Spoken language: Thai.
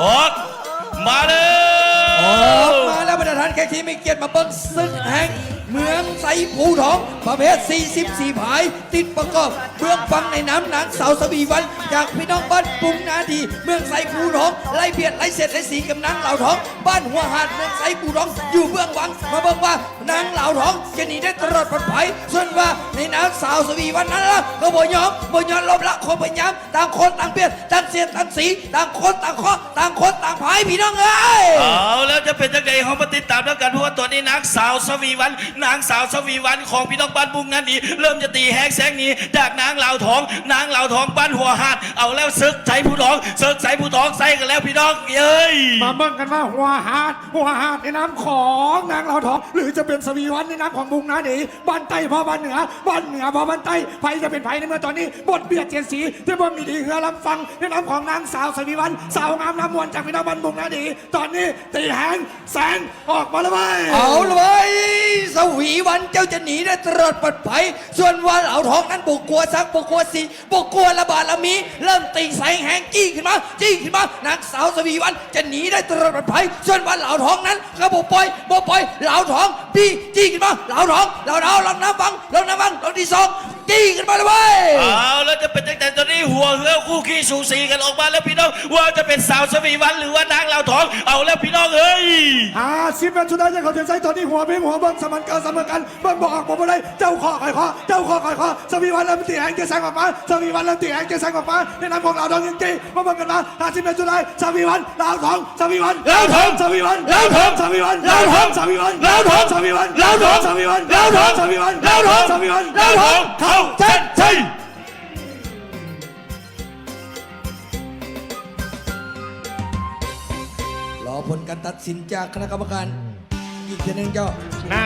ออกมาเลย ออกมาแล้วประธานแขกที่มีเกียรติมาเบิ้งศึกแห่งเมืองไส ภูทองประเภท 44 ผาย ติดประกอบเบื้องฟังในน้ำหนังเสาสวีวัน จากพี่น้องบ้านปุงนาดี เมืองไสภูทองไล่เบียดไล่เสร็จไล่สีกับนางเหล่าทอง บ้านหัวหาดเมืองไสภูทอง อยู่เบื้องหวังมาเบิ่งว่านางเหล่าทองจะหนีได้ตลอดปลอดภัยส่วนว่าในน้ำสาวสวีวันนั้นละก็บ่ยอมบ่ยอมลบละคนพยายามต่างคนต่างเบียดต่างเสียดต่างสีต่างคนต่างข้อต่างคนต่างพายพี่น้องเอ้ยเอาแล้วจะเป็นยังไงเขามาติดตามแล้วกันเพราะว่าตัวนี้นางสาวสวีวันนางสาวสวีวันของพี่น้องบ้านบุงนั้นนี่เริ่มจะตีแฮกแซงหนี้ จากนางเหล่าทอง นางเหล่าทองบ้านหัวหาด เอาแล้วซึกใจผู้ทองซึกใจผู้ทองใส่กันแล้วพี่น้องเอ้ยมาเบิ่งกันว่าหัวหาด หัวหาดในน้ำของนางเหล่าทอง หรือจะเป็นสวีวันในน้ำของบุงนาดีบ้านใต้พ่อบ้านเหนือบ้านเหนือพ่อบ้านใต้ไผจะเป็นไผในเมื่อตอนนี้บทเบียดเจียนสีที่บ่มีดีเฮือลำฟังในน้ำของนางสาวสวีวัน สาวงามน้ำมวลจากพี่น้องบ้านบุงนาดีตอนนี้ตีแหงแสงออกมาแล้วเว้ยเอาเลยสวีวันเจ้าจะหนีได้ตลอดปลอดภัย ส่วนว่าเหล่าทองนั้นบุกกลัวซักบุกกลัวสีบุกกลัวระบาดละมี เริ่มตีใส่แหงจี้ขึ้นมาจี้ขึ้นมานางสาวสวีวันจะหนีได้ตลอดปลอดภัย ส่วนว่าเหล่าทองนั้นก็บุกปล่อยบุกปล่อยเหล่าทองพี่จี้ขึ้นมาเหล่าทองเหล่าดาวลองน้ำฟังเหล่าน้ำฟังลองที่สองจี้ขึ้นมาเลยเว้ย เอาแล้วจะเป็นยังแต่ ตอนนี้หัวคู่ขี้สูสีกันออกมาแล้วพี่น้อง ว่าจะเป็นสาวสวีวันหรือว่านางเหล่าทอง เอาแล้วพี่น้องเอ้ยอาสิบเป็นสุดท้ยจะเขาเทียนใจตอนนี้หัวเพ่งหัวเบิ้งสมันกินสมันกันเบิ้งบอกออกบอกอะไรเจ้าข้อคอยข้อเจ้าข้อคอยข้อสวีวันเริ่มตีแหงเจสังออกมาสวีวันเริ่มตีแหงเจสังออกมาในน้ำของเราดองจริงๆมาเบิ้งกันนะอาสิบเป็นสุดท้ายสวีวันดาวทองสวีวันดาวทองสวีวันดาวทองสวีวันดาวทองสวีวันดาวทองสวีวันดาวทองสวีวันดาวทองสวีวันดาวทองสวีวันดาวทองเข้าเส้น ผลการตัดสินจากคณะกรรมการอีกทีหนึงเจ้า น่า